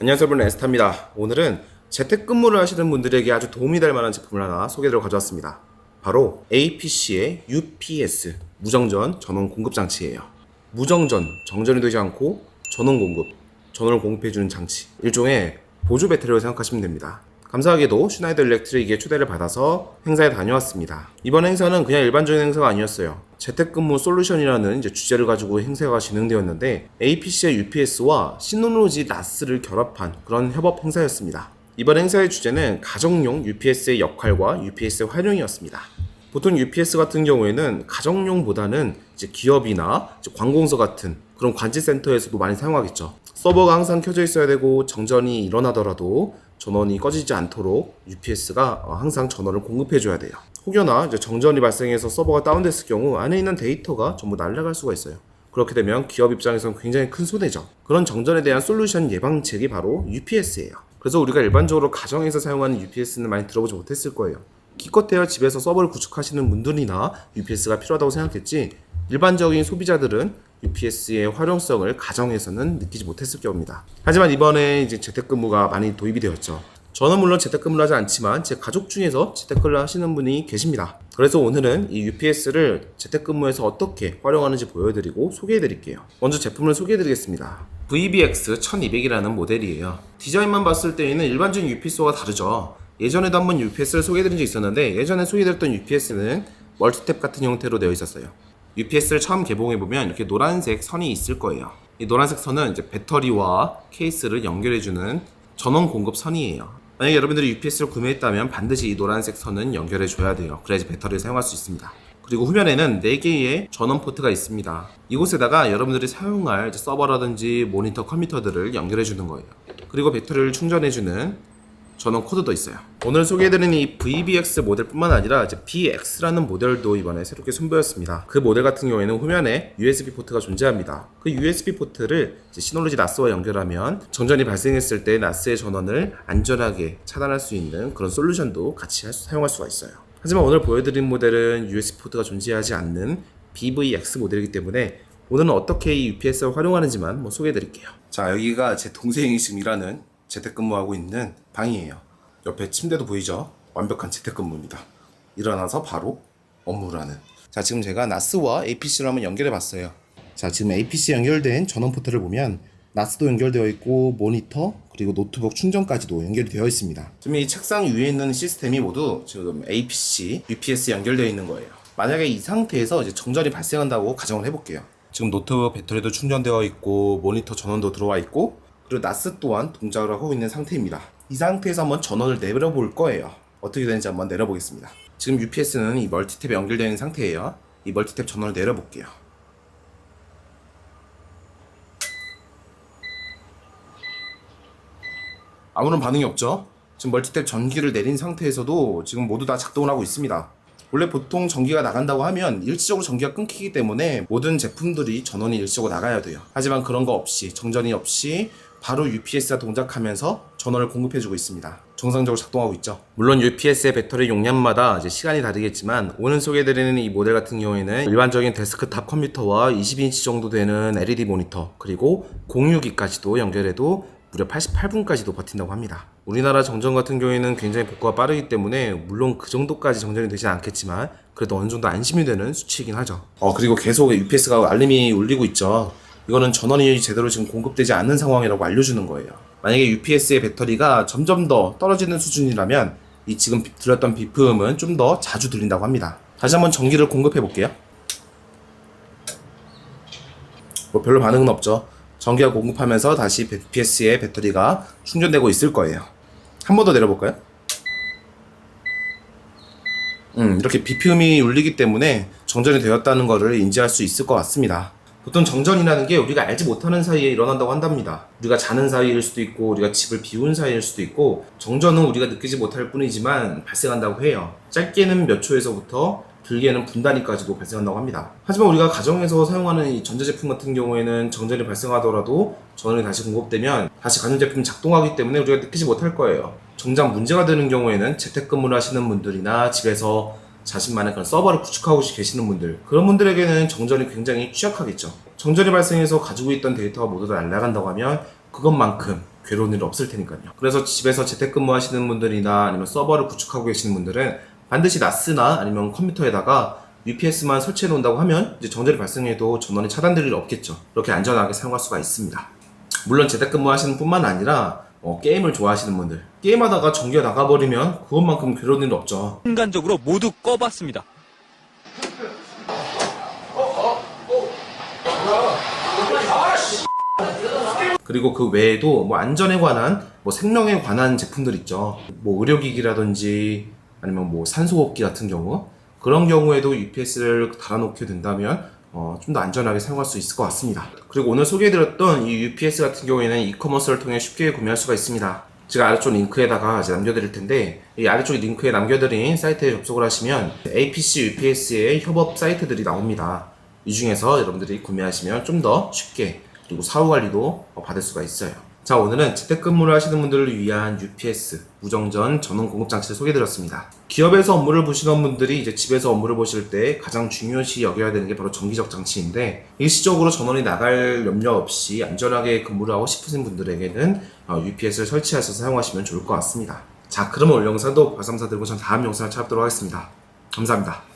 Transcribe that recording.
안녕하세요. 여러분 에스타입니다. 오늘은 재택근무를 하시는 분들에게 아주 도움이 될 만한 제품을 하나 소개를 가져왔습니다. 바로 APC의 UPS 무정전 전원 공급 장치예요. 무정전, 정전이 되지 않고 전원 공급, 전원을 공급해주는 장치. 일종의 보조 배터리라고 생각하시면 됩니다 감사하게도 슈나이더 일렉트릭의 초대를 받아서 행사에 다녀왔습니다. 이번 행사는 그냥 일반적인 행사가 아니었어요. 재택근무 솔루션이라는 이제 주제를 가지고 행사가 진행되었는데 APC의 UPS와 시노로지 나스를 결합한 그런 협업 행사였습니다. 이번 행사의 주제는 가정용 UPS의 역할과 UPS의 활용이었습니다. 보통 UPS 같은 경우에는 가정용보다는 이제 기업이나 이제 관공서 같은 그런 관제센터에서도 많이 사용하겠죠. 서버가 항상 켜져 있어야 되고 정전이 일어나더라도 전원이 꺼지지 않도록 UPS가 항상 전원을 공급해 줘야 돼요. 혹여나 정전이 발생해서 서버가 다운됐을 경우 안에 있는 데이터가 전부 날아갈 수가 있어요. 그렇게 되면 기업 입장에서는 굉장히 큰 손해죠. 그런 정전에 대한 솔루션 예방책이 바로 UPS예요. 그래서 우리가 일반적으로 가정에서 사용하는 UPS는 많이 들어보지 못했을 거예요. 기껏해야 집에서 서버를 구축하시는 분들이나 UPS가 필요하다고 생각했지 일반적인 소비자들은 UPS의 활용성을 가정에서는 느끼지 못했을 겁니다. 하지만 이번에 이제 재택근무가 많이 도입이 되었죠. 저는 물론 재택근무를 하지 않지만 제 가족 중에서 재택근무를 하시는 분이 계십니다. 그래서 오늘은 이 UPS를 재택근무에서 어떻게 활용하는지 보여드리고 소개해드릴게요. 먼저 제품을 소개해드리겠습니다. VBX 1200이라는 모델이에요. 디자인만 봤을 때에는 일반적인 UPS와 다르죠. 예전에도 한번 UPS를 소개해드린 적이 있었는데 예전에 소개드렸던 UPS는 멀티탭 같은 형태로 되어 있었어요. UPS를 처음 개봉해 보면 이렇게 노란색 선이 있을 거예요. 이 노란색 선은 이제 배터리와 케이스를 연결해 주는 전원 공급 선이에요. 만약에 여러분들이 UPS를 구매했다면 반드시 이 노란색 선은 연결해 줘야 돼요. 그래야지 배터리를 사용할 수 있습니다. 그리고 후면에는 4개의 전원 포트가 있습니다. 이곳에다가 여러분들이 사용할 서버라든지 모니터 컴퓨터들을 연결해 주는 거예요. 그리고 배터리를 충전해 주는 전원 코드도 있어요. 오늘 소개해드리는 이 VBX 모델뿐만 아니라 이제 BX라는 모델도 이번에 새롭게 선보였습니다. 그 모델 같은 경우에는 후면에 USB 포트가 존재합니다. 그 USB 포트를 시놀로지 나스와 연결하면 정전이 발생했을 때 나스의 전원을 안전하게 차단할 수 있는 그런 솔루션도 같이 사용할 수가 있어요. 하지만 오늘 보여드린 모델은 USB 포트가 존재하지 않는 BVX 모델이기 때문에 오늘은 어떻게 이 UPS를 활용하는지만 뭐 소개해드릴게요. 자 여기가 제 동생이 지금 일하는 재택근무하고 있는 방이에요. 옆에 침대도 보이죠? 완벽한 재택근무입니다. 일어나서 바로 업무를 하는. 자 지금 제가 나스와 APC를 한번 연결해 봤어요. 자 지금 APC 연결된 전원 포트를 보면 나스도 연결되어 있고 모니터 그리고 노트북 충전까지도 연결이 되어 있습니다. 지금 이 책상 위에 있는 시스템이 모두 지금 APC, UPS 연결되어 있는 거예요. 만약에 이 상태에서 이제 정전이 발생한다고 가정을 해볼게요. 지금 노트북 배터리도 충전되어 있고 모니터 전원도 들어와 있고 그리고 나스 또한 동작을 하고 있는 상태입니다. 이 상태에서 한번 전원을 내려 볼 거예요. 어떻게 되는지 한번 내려 보겠습니다. 지금 UPS는 이 멀티탭에 연결되어 있는 상태예요. 이 멀티탭 전원을 내려 볼게요. 아무런 반응이 없죠? 지금 멀티탭 전기를 내린 상태에서도 지금 모두 다 작동을 하고 있습니다. 원래 보통 전기가 나간다고 하면 일시적으로 전기가 끊기기 때문에 모든 제품들이 전원이 일시적으로 나가야 돼요. 하지만 그런 거 없이 정전이 없이 바로 UPS가 동작하면서 전원을 공급해주고 있습니다. 정상적으로 작동하고 있죠. 물론 UPS의 배터리 용량마다 이제 시간이 다르겠지만 오늘 소개해드리는 이 모델 같은 경우에는 일반적인 데스크탑 컴퓨터와 20인치 정도 되는 LED 모니터 그리고 공유기까지도 연결해도 무려 88분까지도 버틴다고 합니다. 우리나라 정전 같은 경우에는 굉장히 복구가 빠르기 때문에 물론 그 정도까지 정전이 되진 않겠지만 그래도 어느 정도 안심이 되는 수치이긴 하죠. 어 그리고 계속 UPS가 알림이 울리고 있죠. 이거는 전원이 제대로 지금 공급되지 않는 상황이라고 알려주는 거예요. 만약에 UPS의 배터리가 점점 더 떨어지는 수준이라면 이 지금 비- 들렸던 비품은 좀 더 자주 들린다고 합니다. 다시 한번 전기를 공급해 볼게요. 뭐 별로 반응은 없죠. 전기가 공급하면서 다시 UPS의 배터리가 충전되고 있을 거예요. 한 번 더 내려볼까요? 음, 이렇게 비품이 울리기 때문에 정전이 되었다는 것을 인지할 수 있을 것 같습니다. 보통 정전이라는 게 우리가 알지 못하는 사이에 일어난다고 한답니다. 우리가 자는 사이일 수도 있고, 우리가 집을 비운 사이일 수도 있고, 정전은 우리가 느끼지 못할 뿐이지만 발생한다고 해요. 짧게는 몇 초에서부터 길게는 분단위까지도 발생한다고 합니다. 하지만 우리가 가정에서 사용하는 이 전자제품 같은 경우에는 정전이 발생하더라도 전원이 다시 공급되면 다시 가전제품이 작동하기 때문에 우리가 느끼지 못할 거예요. 정작 문제가 되는 경우에는 재택근무를 하시는 분들이나 집에서 자신만의 그런 서버를 구축하고 계시는 분들 그런 분들에게는 정전이 굉장히 취약하겠죠. 정전이 발생해서 가지고 있던 데이터가 모두 다 날아간다고 하면 그것만큼 괴로운 일 없을 테니까요. 그래서 집에서 재택근무 하시는 분들이나 아니면 서버를 구축하고 계시는 분들은 반드시 나스나 아니면 컴퓨터에다가 UPS만 설치해 놓는다고 하면 이제 정전이 발생해도 전원이 차단될 일 없겠죠. 이렇게 안전하게 사용할 수가 있습니다. 물론 재택근무 하시는 뿐만 아니라 어, 게임을 좋아하시는 분들 게임하다가 전기가 나가버리면 그것만큼 괴로운 일 없죠. 순간적으로 모두 꺼봤습니다. 그리고 그 외에도 뭐 안전에 관한 뭐 생명에 관한 제품들 있죠. 뭐 의료기기라든지 아니면 뭐 산소호흡기 같은 경우 그런 경우에도 UPS를 달아놓게 된다면 어, 좀 더 안전하게 사용할 수 있을 것 같습니다. 그리고 오늘 소개해드렸던 이 UPS 같은 경우에는 이커머스를 통해 쉽게 구매할 수가 있습니다. 제가 아래쪽 링크에다가 이제 남겨드릴 텐데 이 아래쪽 링크에 남겨드린 사이트에 접속을 하시면 APC UPS의 협업 사이트들이 나옵니다. 이 중에서 여러분들이 구매하시면 좀 더 쉽게 그리고 사후 관리도 어, 받을 수가 있어요. 자, 오늘은 재택근무를 하시는 분들을 위한 UPS, 무정전 전원 공급 장치를 소개해드렸습니다. 기업에서 업무를 보시는 분들이 이제 집에서 업무를 보실 때 가장 중요시 여겨야 되는 게 바로 전기적 장치인데, 일시적으로 전원이 나갈 염려 없이 안전하게 근무를 하고 싶으신 분들에게는 어, UPS를 설치하셔서 사용하시면 좋을 것 같습니다. 자, 그러면 오늘 영상도 들고 전 다음 영상을 찾아뵙도록 하겠습니다. 감사합니다.